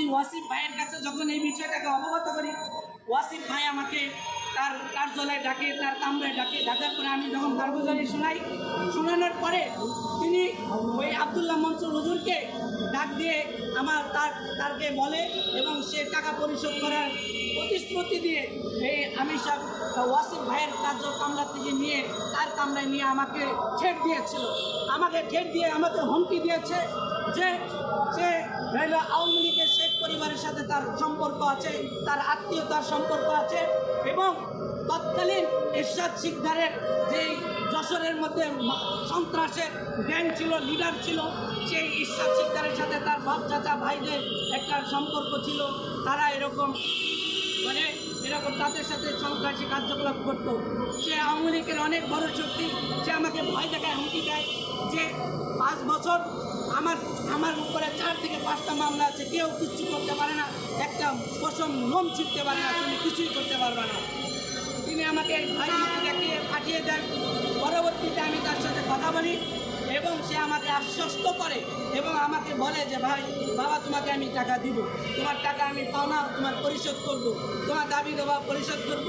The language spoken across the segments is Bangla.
সভাপতি ওয়াসিফ ভাইয়ের কাছে যখন এই বিষয়টাকে অবগত করি ওয়াসিফ ভাই আমাকে তার কার্যালয়ে ডাকে, তার কামরায় ডাকে। ডাকার পরে আমি যখন কার্যকারী শোনাই, শোনানোর পরে তিনি ওই আবদুল্লাহ মনসুর হুজুরকে ডাক দিয়ে আমার তার, তারকে বলে এবং সে টাকা পরিশোধ করার প্রতিশ্রুতি দিয়ে এই আমি সব ওয়াসিফ ভাইয়ের কার্য কামরা থেকে নিয়ে, তার কামরায় নিয়ে আমাকে ঠেট দিয়েছিল। আমাকে ঠেট দিয়ে, আমাকে হুমকি দিয়েছে যে সে আওয়ামী লীগের পরিবারের সাথে তার সম্পর্ক আছে, তার আত্মীয়তার সম্পর্ক আছে এবং তৎকালীন এরশাদ শিকদারের যেই যশোরের মধ্যে সন্ত্রাসের গ্যাং ছিল লিডার ছিল, সেই ঈশ্বর শিকদারের সাথে তার বাপ চাচা ভাইদের একটা সম্পর্ক ছিল। তারা এরকম মানে এরকম তাদের সাথে সন্ত্রাসী কার্যকলাপ করতো। সে আওয়ামী লীগের অনেক বড় শক্তি, সে আমাকে ভয় দেখায়, হুমকি দেয় যে পাঁচ বছর আমার আমার উপরে চার থেকে পাঁচটা মামলা আছে। কেউ কিছু করতে পারে না। একটা পশম লোম ছিটতে পারে না, তুমি কিছুই করতে পারবে না। তিনি আমাকে ভাই দেখিয়ে পাঠিয়ে দেন। পরবর্তীতে আমি তার সাথে কথা বলি। এবং সে আমাকে আশ্বস্ত করে এবং আমাকে বলে যে, ভাই, বাবা, তোমাকে আমি টাকা দিব। তোমার টাকা আমি পাওনা তোমার পরিশোধ করব। তোমার দাবি দেওয়া পরিশোধ করব।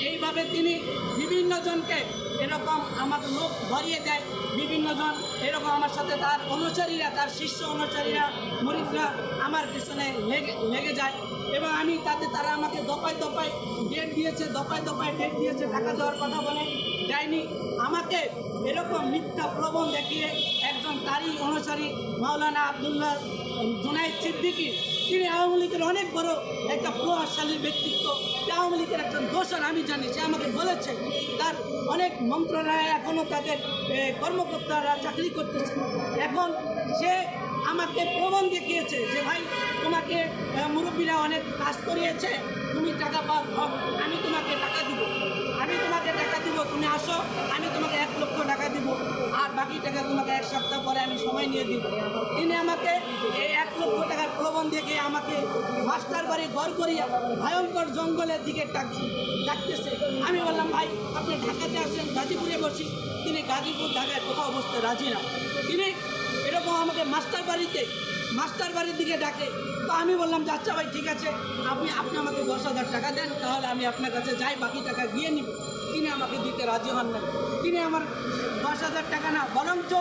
এইভাবে তিনি বিভিন্ন জনকে এরকম আমার লোক ভরিয়ে দেয়। বিভিন্ন জন এরকম আমার সাথে তার অনুচারীরা তার শিষ্য অনুচারীরা মরিদরা আমার পিছনে লেগে লেগে যায়। এবং আমি তাতে, তারা আমাকে দফায় দফায় ডেট দিয়েছে, দফায় দফায় ডেট দিয়েছে। ঢাকা দেওয়ার কথা বলে। দেয়নি আমাকে এরকম মিথ্যা প্রবণ দেখিয়ে একজন তারই অনুসারী মাওলানা আবদুল্লাহ জুনাইদ সিদ্দিকি, তিনি আওয়ামী লীগের অনেক বড় একটা প্রভাবশালী ব্যক্তিত্ব। আওয়ামী লীগের একজন দোষর, আমি জানি, সে আমাকে বলেছে। তার অনেক মন্ত্রণালয়ে এখনও তাদের কর্মকর্তারা চাকরি করতেছে। এখন সে আমাকে প্রমাণ দেখিয়েছে যে, ভাই, তোমাকে মুরব্বীরা অনেক কাজ করিয়েছে, তুমি টাকা পাও আমি তোমাকে টাকা দিব আমি তোমাকে টাকা দিব তুমি আসো আমি তোমাকে এক লক্ষ টাকা দিব টাকা তোমাকে এক সপ্তাহ পরে আমি সময় নিয়ে দিব। তিনি আমাকে এই এক লক্ষ টাকার প্রবণ দেখে আমাকে মাস্টার বাড়ি ঘর করিয়া ভয়ঙ্কর জঙ্গলের দিকে ডাক ডাকতেছে। আমি বললাম, ভাই, আপনি ঢাকাতে আসেন গাজীপুরে বসি। তিনি গাজীপুর, ঢাকায় কোথাও বসতে রাজি না। তিনি এরকম আমাকে মাস্টার বাড়িতে মাস্টার বাড়ির দিকে ডাকে। তো আমি বললাম যে আচ্ছা ভাই, ঠিক আছে। আপনি আপনি আমাকে দশ টাকা দেন, তাহলে আমি আপনার কাছে যাই, বাকি টাকা গিয়ে নিব। তিনি আমাকে দিতে রাজি হন না তিনি আমার দশ হাজার টাকা না, বরঞ্চ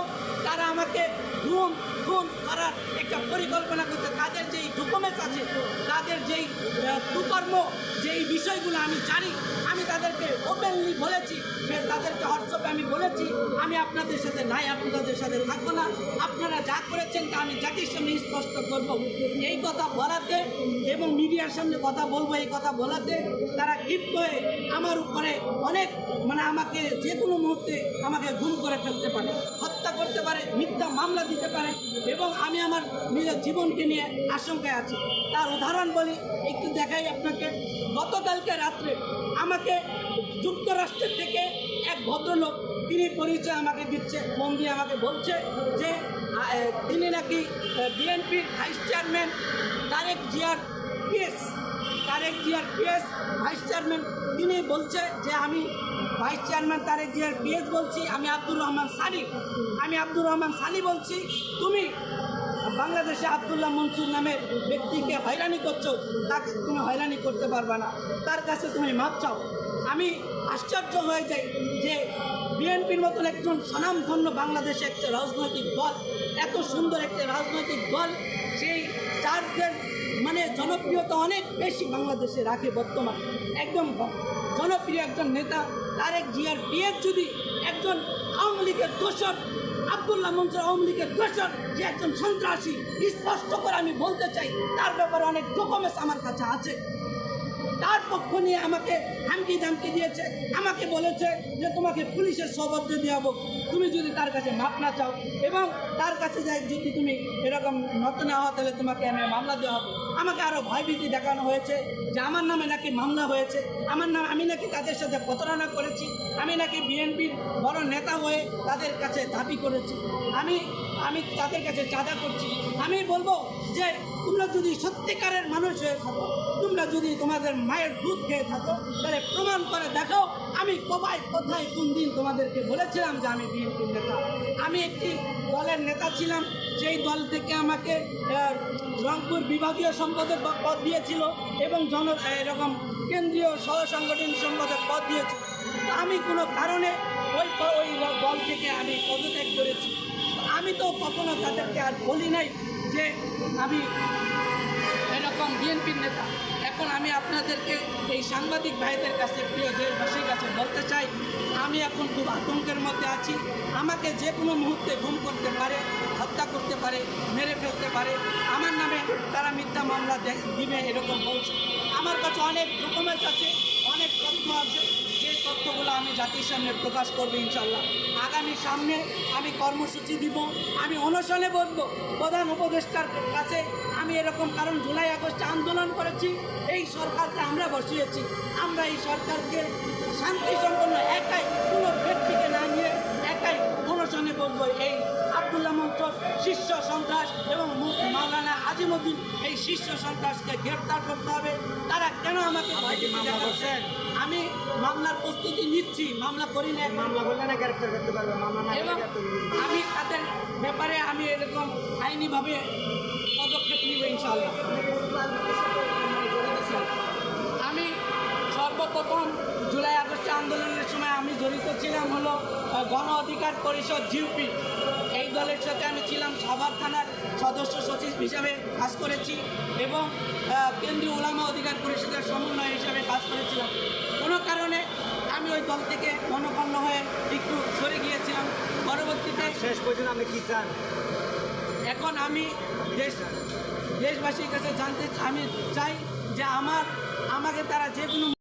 তারা আমাকে ঘুম খুন করার একটা পরিকল্পনা করতে তাদের যেই ডকুমেন্টস আছে, তাদের যেই কুকর্ম, যেই বিষয়গুলো আমি জানি তাদেরকে ওপেনলি বলেছি। তাদেরকে হোয়াটসঅ্যাপে আমি বলেছি, আমি আপনাদের সাথে নাই আপনাদের সাথে থাকব না। আপনারা যা করেছেন তা আমি জাতির সামনে স্পষ্ট করব। এই কথা বলাতে এবং মিডিয়ার সামনে কথা বলব, এই কথা বলাতে তারা ক্ষিপ্ত হয়ে আমার উপরে অনেক মানে আমাকে যে কোনো মুহূর্তে আমাকে গুম করে ফেলতে পারে, হত্যা করতে পারে, মিথ্যা মামলা দিতে পারে এবং আমি আমার নিজের জীবনকে নিয়ে আশঙ্কায় আছি। তার উদাহরণ বলি, একটু দেখাই আপনাকে। গতকালকে রাত্রে আমাকে যুক্তরাষ্ট্রের থেকে এক ভদ্রলোক, তিনি পরিচয় আমাকে দিচ্ছে, ফোন দিয়ে আমাকে বলছে যে তিনি নাকি বিএনপির ভাইস চেয়ারম্যান তারেক জিয়ার পিএস, তারেক জিয়ার পিএস ভাইস চেয়ারম্যান। তিনি বলছে যে, আমি ভাইস চেয়ারম্যান তারেক জিয়ার পিএস বলছি, আমি আব্দুর রহমান সানি। আমি আব্দুর রহমান সানি বলছি, তুমি বাংলাদেশে আবদুল্লাহ মনসুর নামের ব্যক্তিকে হয়রানি করছ, তাকে তুমি হয়রানি করতে পারবে না। তার কাছে তুমি মাপ চাও। আমি আশ্চর্য হয়ে যাই যে বিএনপির মতন একজন স্বনামধন্য বাংলাদেশে একটা রাজনৈতিক দল, এত সুন্দর একটা রাজনৈতিক দল, সেই চারদের মানে জনপ্রিয়তা অনেক বেশি বাংলাদেশে রাখে বর্তমান। একদম জনপ্রিয় একজন নেতা, তারেক জিয়ার বিয়ের যদি একজন আওয়ামী লীগের দোষর আবদুল্লাহ মনসুর আওয়ামী লীগের দোষর যে একজন সন্ত্রাসী, স্পষ্ট করে আমি বলতে চাই, তার ব্যাপারে অনেক ডকুমেন্টস আমার কাছে আছে। তার পক্ষ নিয়ে আমাকে হামকি ধামকি দিয়েছে, আমাকে বলেছে যে তোমাকে পুলিশের সবদ্ধ দেওয়াবো তুমি যদি তার কাছে মাপ না চাও এবং তার কাছে যাই, যদি তুমি এরকম নত না হও, তাহলে তোমাকে আমি মামলা দেওয়া হবে। আমাকে আরও ভয়ভীতি দেখানো হয়েছে যে আমার নামে নাকি মামলা হয়েছে। আমার নাম, আমি নাকি তাদের সাথে প্রতারণা করেছি। আমি নাকি বিএনপির বড় নেতা হয়ে তাদের কাছে দাবি করেছি। আমি আমি তাদের কাছে চাঁদা করছি। আমি বলব যে তোমরা যদি সত্যিকারের মানুষ হয়ে থাকো, তোমরা যদি তোমাদের মায়ের দুধ খেয়ে থাকো, তাহলে প্রমাণ করে দেখো আমি কবাই, কোথায়, কোন দিন তোমাদেরকে বলেছিলাম যে আমি বিএনপির নেতা। আমি একটি দলের নেতা ছিলাম সেই দল থেকে আমাকে রংপুর বিভাগীয় সম্পাদক বা- পদ দিয়েছিল এবং জন, এরকম কেন্দ্রীয় সহ সাংগঠনিক সম্পাদক পদ দিয়েছিল। তো আমি কোনো কারণে ওই ওই দল থেকে আমি পদত্যাগ করেছি। আমি তো কখনো তাদেরকে আর বলি নাই যে আমি এরকম বিএনপির নেতা। এখন আমি আপনাদেরকে এই সাংবাদিক ভাইদের কাছে, প্রিয় দেশবাসীর কাছে বলতে চাই, আমি এখন খুব আতঙ্কের মধ্যে আছি। আমাকে যে কোনো মুহূর্তে গুম করতে পারে, হত্যা করতে পারে, মেরে ফেলতে পারে। আমার নামে তারা মিথ্যা মামলা দিবে এরকম বলছে। আমার কাছে অনেক ডকুমেন্টস আছে, অনেক তথ্য আছে। যে তথ্যগুলো আমি জাতির সামনে প্রকাশ করব ইনশাল্লাহ। আগামী সামনে আমি কর্মসূচি দিব, আমি অনশনে বসবো। প্রধান উপদেষ্টার কাছে এরকম কারণ জুলাই আগস্টে আন্দোলন করেছি এই সরকারকে আমরা বসিয়েছি। আমরা এই সরকারকে শান্তি সম্পন্ন একাই কোনো ব্যক্তিকে না নিয়ে একাই অনশনে বসবো এই আবদুল্লাহ মনসুর শীর্ষ সন্ত্রাস এবং মাওলানা আজিমুদ্দিন এই শীর্ষ সন্ত্রাসকে গ্রেপ্তার করতে হবে। তারা কেন আমাকে মামলা করছেন? আমি মামলার প্রস্তুতি নিচ্ছি মামলা করি না মামলা করলে না গ্রেপ্তার করতে পারবে মামলা। আমি তাদের ব্যাপারে এরকম আইনিভাবে পদক্ষেপ নিব ইনশাল্লাহ আমি সর্বপ্রথম জুলাই আগস্ট আন্দোলনের সময় আমি জড়িত ছিলাম হলো গণ অধিকার পরিষদ জিউপি। এই দলের সাথে আমি ছিলাম, সাভার থানার সদস্য সচিব হিসাবে কাজ করেছি এবং কেন্দ্রীয় ওলামা অধিকার পরিষদের সমন্বয় হিসাবে কাজ করেছিলাম। কোনো কারণে আমি ওই দল থেকে মনোপন্ন হয়ে একটু সরে গিয়েছিলাম। পরবর্তীতে শেষ পর্যন্ত আমি কি চান? এখন আমি দেশ দেশবাসীর কাছে জানতে আমি চাই যে আমার আমাকে তারা যে কোনো